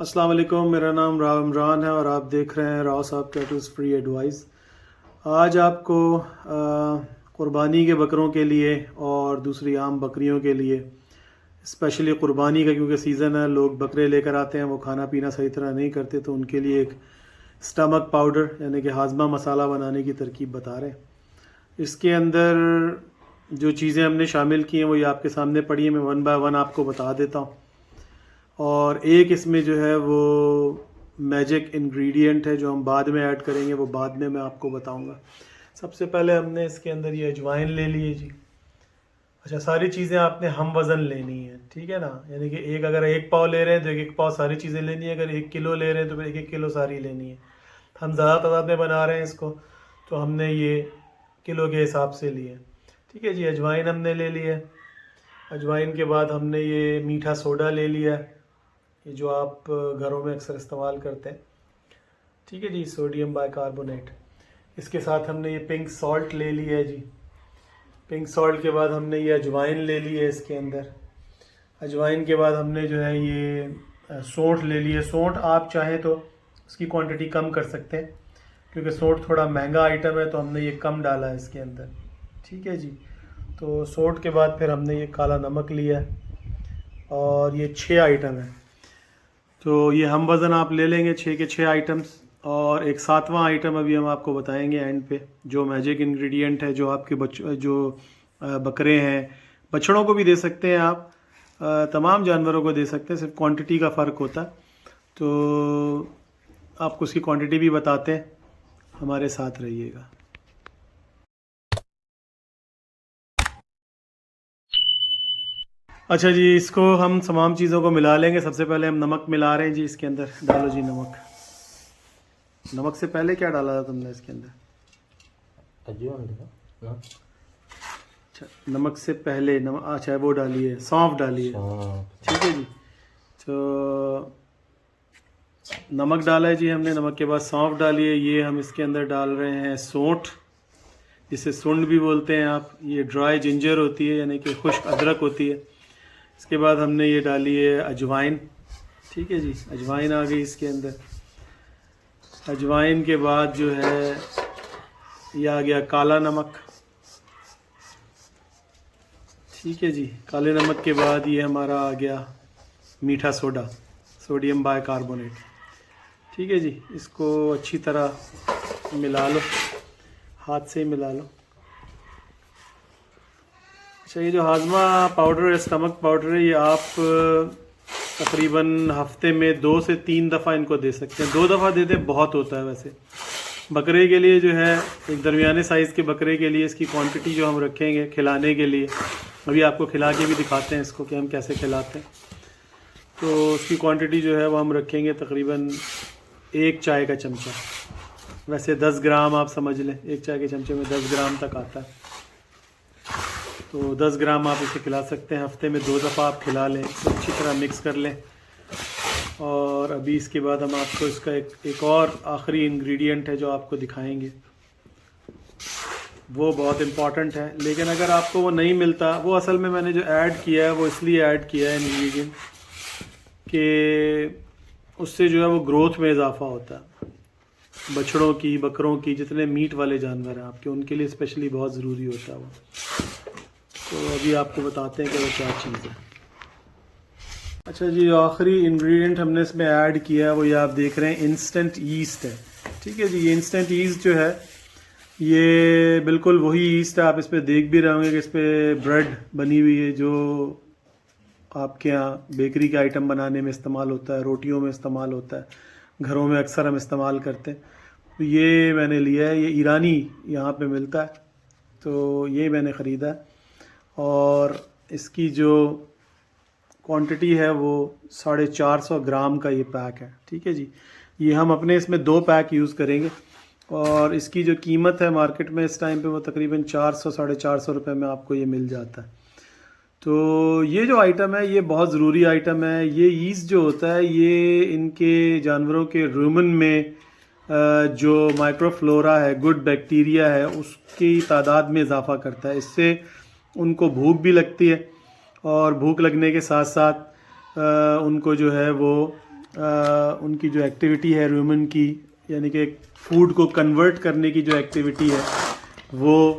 السلام علیکم، میرا نام راو عمران ہے اور آپ دیکھ رہے ہیں راؤ صاحب کیٹلز فری ایڈوائز۔ آج آپ کو قربانی کے بکروں کے لیے اور دوسری عام بکریوں کے لیے اسپیشلی قربانی کا کیونکہ سیزن ہے، لوگ بکرے لے کر آتے ہیں، وہ کھانا پینا صحیح طرح نہیں کرتے، تو ان کے لیے ایک اسٹمک پاؤڈر یعنی کہ ہاضمہ مسالہ بنانے کی ترکیب بتا رہے ہیں۔ اس کے اندر جو چیزیں ہم نے شامل کی ہیں، وہ یہ آپ کے سامنے پڑی ہیں، میں ون بائی ون آپ کو بتا دیتا ہوں۔ اور ایک اس میں جو ہے وہ میجک انگریڈینٹ ہے جو ہم بعد میں ایڈ کریں گے، وہ بعد میں میں آپ کو بتاؤں گا۔ سب سے پہلے ہم نے اس کے اندر یہ اجوائن لے لیے جی۔ اچھا ساری چیزیں آپ نے ہم وزن لینی ہے ٹھیک ہے نا؟ یعنی کہ ایک اگر ایک پاؤ لے رہے ہیں تو ایک ایک پاؤ ساری چیزیں لینی ہے اگر ایک کلو لے رہے ہیں تو پھر ایک ایک کلو ساری لینی ہے ہم زیادہ تعداد میں بنا رہے ہیں اس کو، تو ہم نے یہ کلو کے حساب سے لیے۔ ٹھیک ہے جی اجوائن ہم نے لے لی ہے اجوائن کے بعد ہم نے یہ میٹھا سوڈا لے لیا۔ یہ جو آپ گھروں میں اکثر استعمال کرتے ہیں۔ ٹھیک ہے جی سوڈیم بائی کاربونیٹ اس کے ساتھ ہم نے یہ پنک سالٹ لے لی ہے جی۔ پنک سالٹ کے بعد ہم نے یہ اجوائن لے لی ہے اس کے اندر۔ اجوائن کے بعد ہم نے جو ہے یہ سونٹ لے لی ہے۔ سونٹ آپ چاہیں تو اس کی کوانٹٹی کم کر سکتے ہیں، کیونکہ سونٹ تھوڑا مہنگا آئٹم ہے تو ہم نے یہ کم ڈالا ہے اس کے اندر۔ ٹھیک ہے جی تو سونٹ کے بعد پھر ہم نے یہ کالا نمک لیا ہے اور یہ چھ آئٹم ہیں۔ تو یہ ہم وزن آپ لے لیں گے چھ کے چھ آئٹمس اور ایک ساتواں آئٹم ابھی ہم آپ کو بتائیں گے اینڈ پہ جو میجک انگریڈینٹ ہے جو آپ کے بچ جو بکرے ہیں۔ بچڑوں کو بھی دے سکتے ہیں آپ۔ آ، تمام جانوروں کو دے سکتے ہیں صرف کوانٹٹی کا فرق ہوتا۔ ہے تو آپ کو اس کی کوانٹٹی بھی بتاتے ہیں۔ ہمارے ساتھ رہیے گا۔ اچھا جی اس کو ہم تمام چیزوں کو ملا لیں گے۔ سب سے پہلے ہم نمک ملا رہے ہیں جی اس کے اندر ڈالو جی نمک۔ نمک سے پہلے کیا ڈالا تھا تم نے اس کے اندر؟ اچھا نمک سے پہلے اچھا وہ ڈالیے سونف ڈالیے۔ ٹھیک ہے جی۔ تو نمک ڈالا ہے جی ہم نے۔ نمک کے بعد سونف ڈالی ہے یہ ہم اس کے اندر ڈال رہے ہیں سونٹ جسے سنڈ بھی بولتے ہیں آپ۔ یہ ڈرائی جنجر ہوتی ہے یعنی کہ خشک ادرک ہوتی ہے۔ اس کے بعد ہم نے یہ ڈالی ہے اجوائن۔ ٹھیک ہے جی اجوائن آ گئی اس کے اندر۔ اجوائن کے بعد جو ہے، یہ آ گیا کالا نمک۔ ٹھیک ہے جی کالے نمک کے بعد یہ ہمارا آ گیا میٹھا سوڈا، سوڈیم بائی کاربونیٹ ٹھیک ہے جی اس کو اچھی طرح ملا لو، ہاتھ سے ہی ملا لو۔ اچھا یہ جو ہاضمہ پاؤڈر ہے اسٹمک پاؤڈر ہے، یہ آپ تقریباً ہفتے میں دو سے تین دفعہ ان کو دے سکتے ہیں۔ دو دفعہ دے دیں بہت ہوتا ہے ویسے۔ بکرے کے لیے جو ہے، ایک درمیانے سائز کے بکرے کے لیے اس کی کوانٹٹی جو ہم رکھیں گے کھلانے کے لیے، ابھی آپ کو کھلا کے بھی دکھاتے ہیں اس کو کہ ہم کیسے کھلاتے ہیں۔ تو اس کی کوانٹٹی جو ہے، وہ ہم رکھیں گے تقریباً ایک چائے کا چمچہ۔ ویسے دس گرام آپ سمجھ لیں، ایک چائے کے چمچے میں دس گرام تک آتا ہے۔ تو دس گرام آپ اسے کھلا سکتے ہیں۔ ہفتے میں دو دفعہ آپ کھلا لیں، اسے اچھی طرح مکس کر لیں۔ اور ابھی اس کے بعد ہم آپ کو اس کا ایک ایک اور آخری انگریڈینٹ ہے جو آپ کو دکھائیں گے۔ وہ بہت امپورٹنٹ ہے۔ لیکن اگر آپ کو وہ نہیں ملتا، وہ اصل میں میں نے جو ایڈ کیا ہے، وہ اس لیے ایڈ کیا ہے انگریڈینٹ کہ اس سے جو ہے وہ گروتھ میں اضافہ ہوتا ہے۔ بچڑوں کی، بکروں کی، جتنے میٹ والے جانور ہیں آپ کے، ان کے لیے اسپیشلی بہت ضروری ہوتا ہے وہ۔ تو ابھی آپ کو بتاتے ہیں کہ وہ کیا چیز ہے۔ اچھا جی آخری انگریڈینٹ ہم نے اس میں ایڈ کیا ہے، وہ یہ آپ دیکھ رہے ہیں انسٹنٹ ایسٹ ہے۔ ٹھیک ہے جی یہ انسٹنٹ ایسٹ جو ہے، یہ بالکل وہی ایسٹ ہے۔ آپ اس پہ دیکھ بھی رہے ہوں گے کہ اس پہ بریڈ بنی ہوئی ہے، جو آپ کے یہاں بیکری کے آئٹم بنانے میں استعمال ہوتا ہے، روٹیوں میں استعمال ہوتا ہے، گھروں میں اکثر ہم استعمال کرتے ہیں۔ تو یہ میں نے لیا ہے، یہ ایرانی یہاں پہ ملتا ہے۔ تو یہ میں نے خریدا ہے۔ اور اس کی جو کوانٹٹی ہے وہ ساڑھے چار سو گرام کا یہ پیک ہے، ٹھیک ہے جی؟ یہ ہم اپنے اس میں دو پیک یوز کریں گے۔ اور اس کی جو قیمت ہے مارکیٹ میں اس ٹائم پہ وہ تقریباً چار سو، ساڑھے چار سو روپے میں آپ کو یہ مل جاتا ہے۔ تو یہ جو آئٹم ہے، یہ بہت ضروری آئٹم ہے۔ یہ ایز جو ہوتا ہے، یہ ان کے جانوروں کے رومن میں جو مائکرو فلورا ہے گڈ بیکٹیریا ہے، اس کی تعداد میں اضافہ کرتا ہے۔ اس سے ان کو بھوک بھی لگتی ہے اور بھوک لگنے کے ساتھ ساتھ ان کو جو ہے وہ ان کی جو ایکٹیویٹی ہے رومن کی یعنی کہ فوڈ کو کنورٹ کرنے کی جو ایکٹیویٹی ہے، وہ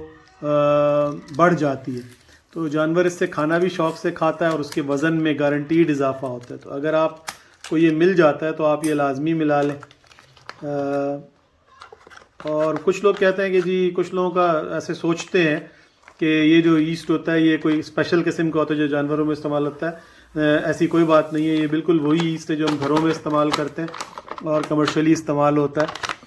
بڑھ جاتی ہے۔ تو جانور اس سے کھانا بھی شوق سے کھاتا ہے اور اس کے وزن میں گارنٹیڈ اضافہ ہوتا ہے۔ تو اگر آپ کو یہ مل جاتا ہے تو آپ یہ لازمی ملا لیں۔ اور کچھ لوگ کہتے ہیں کہ جی کچھ لوگوں کا ایسے سوچتے ہیں کہ یہ جو ایسٹ ہوتا ہے، یہ کوئی اسپیشل قسم کا ہوتا ہے جو جانوروں میں استعمال ہوتا ہے۔ ایسی کوئی بات نہیں ہے۔ یہ بالکل وہی ایسٹ ہے جو ہم گھروں میں استعمال کرتے ہیں اور کمرشلی استعمال ہوتا ہے۔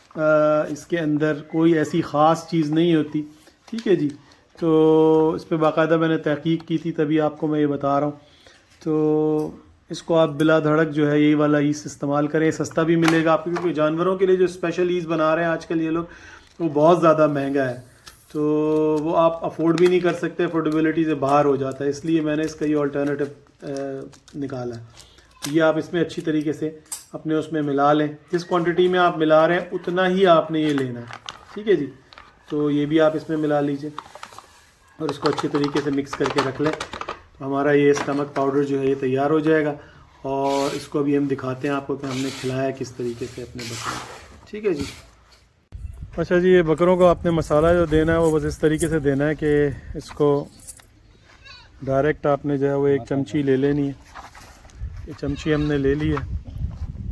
اس کے اندر کوئی ایسی خاص چیز نہیں ہوتی۔ ٹھیک ہے جی۔ تو اس پہ باقاعدہ میں نے تحقیق کی تھی، تبھی آپ کو میں یہ بتا رہا ہوں۔ تو اس کو آپ بلا دھڑک جو ہے، یہی والا ایس استعمال کریں۔ سستا بھی ملے گا۔ آپ کو کیونکہ جانوروں کے لیے جو اسپیشل ایز بنا رہے ہیں آج کل یہ لوگ، وہ بہت زیادہ مہنگا ہے۔ تو وہ آپ افورڈ بھی نہیں کر سکتے افورڈیبلٹی سے باہر ہو جاتا ہے، اس لیے میں نے اس کا یہ آلٹرنیٹو نکالا ہے۔ یہ آپ اس میں اچھی طریقے سے اپنے اس میں ملا لیں۔ جس کوانٹٹی میں آپ ملا رہے ہیں، اتنا ہی آپ نے یہ لینا ہے۔ ٹھیک ہے جی؟ تو یہ بھی آپ اس میں ملا لیجیے اور اس کو اچھی طریقے سے مکس کر کے رکھ لیں۔ تو ہمارا یہ اسٹمک پاؤڈر جو ہے، یہ تیار ہو جائے گا۔ اور اس کو ابھی ہم دکھاتے ہیں آپ کو کہ ہم نے کھلایا کس طریقے سے اپنے بکروں ٹھیک ہے جی؟ اچھا جی یہ بکروں کو آپ نے مسالہ جو دینا ہے، وہ بس اس طریقے سے دینا ہے کہ اس کو ڈائریکٹ آپ نے جو ہے وہ ایک چمچی لے لینی ہے۔ یہ چمچی ہم نے لے لی ہے۔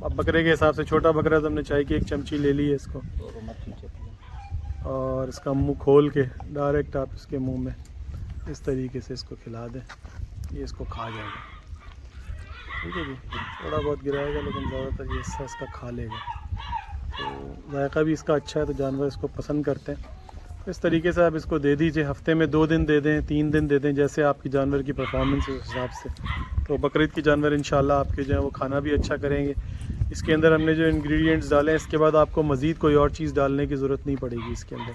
اب بکرے کے حساب سے چھوٹا بکرا تو ہم نے چائے کی ایک چمچی لے لی ہے اس کو۔ اور اس کا منہ کھول کے ڈائریکٹ آپ اس کے منہ میں اس طریقے سے اس کو کھلا دیں۔ یہ اس کو کھا جائے گا۔ ٹھیک ہے جی تھوڑا بہت گرائے گا لیکن زیادہ تر یہ حصہ اس کا کھا لے گا۔ تو ذائقہ بھی اس کا اچھا ہے تو جانور اس کو پسند کرتے ہیں۔ اس طریقے سے آپ اس کو دے دیجیے، ہفتے میں دو دن دے دیں، تین دن دے دیں، جیسے آپ کی جانور کی پرفارمنس اس حساب سے۔ تو بقرعید کی جانور انشاءاللہ آپ کے جو ہیں وہ کھانا بھی اچھا کریں گے۔ اس کے اندر ہم نے جو انگریڈینٹس ڈالے ہیں، اس کے بعد آپ کو مزید کوئی اور چیز ڈالنے کی ضرورت نہیں پڑے گی اس کے اندر۔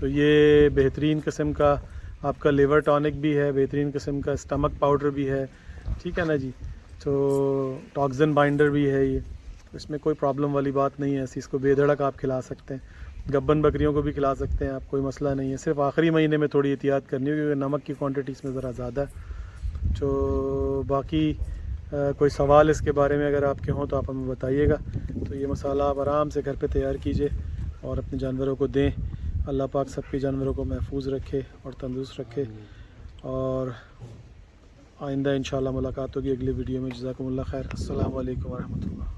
تو یہ بہترین قسم کا آپ کا لیور ٹانک بھی ہے، بہترین قسم کا اسٹمک پاؤڈر بھی ہے۔ ٹھیک ہے نا جی؟ تو ٹاکزن بائنڈر بھی ہے یہ۔ اس میں کوئی پرابلم والی بات نہیں ہے ایسی اس کو بے دھڑک آپ کھلا سکتے ہیں۔ گبن بکریوں کو بھی کھلا سکتے ہیں، آپ کوئی مسئلہ نہیں ہے۔ صرف آخری مہینے میں تھوڑی احتیاط کرنی ہوگی، کیونکہ نمک کی کوانٹٹی اس میں ذرا زیادہ ہے۔ تو باقی کوئی سوال اس کے بارے میں اگر آپ کے ہوں تو آپ ہمیں بتائیے گا۔ تو یہ مسالہ آپ آرام سے گھر پہ تیار کیجیے اور اپنے جانوروں کو دیں۔ اللہ پاک سب کے جانوروں کو محفوظ رکھے اور تندرست رکھے۔ اور آئندہ انشاءاللہ ملاقات ہوگی اگلی ویڈیو میں۔ جزاکم اللہ خیر۔ السلام علیکم ورحمۃ اللہ۔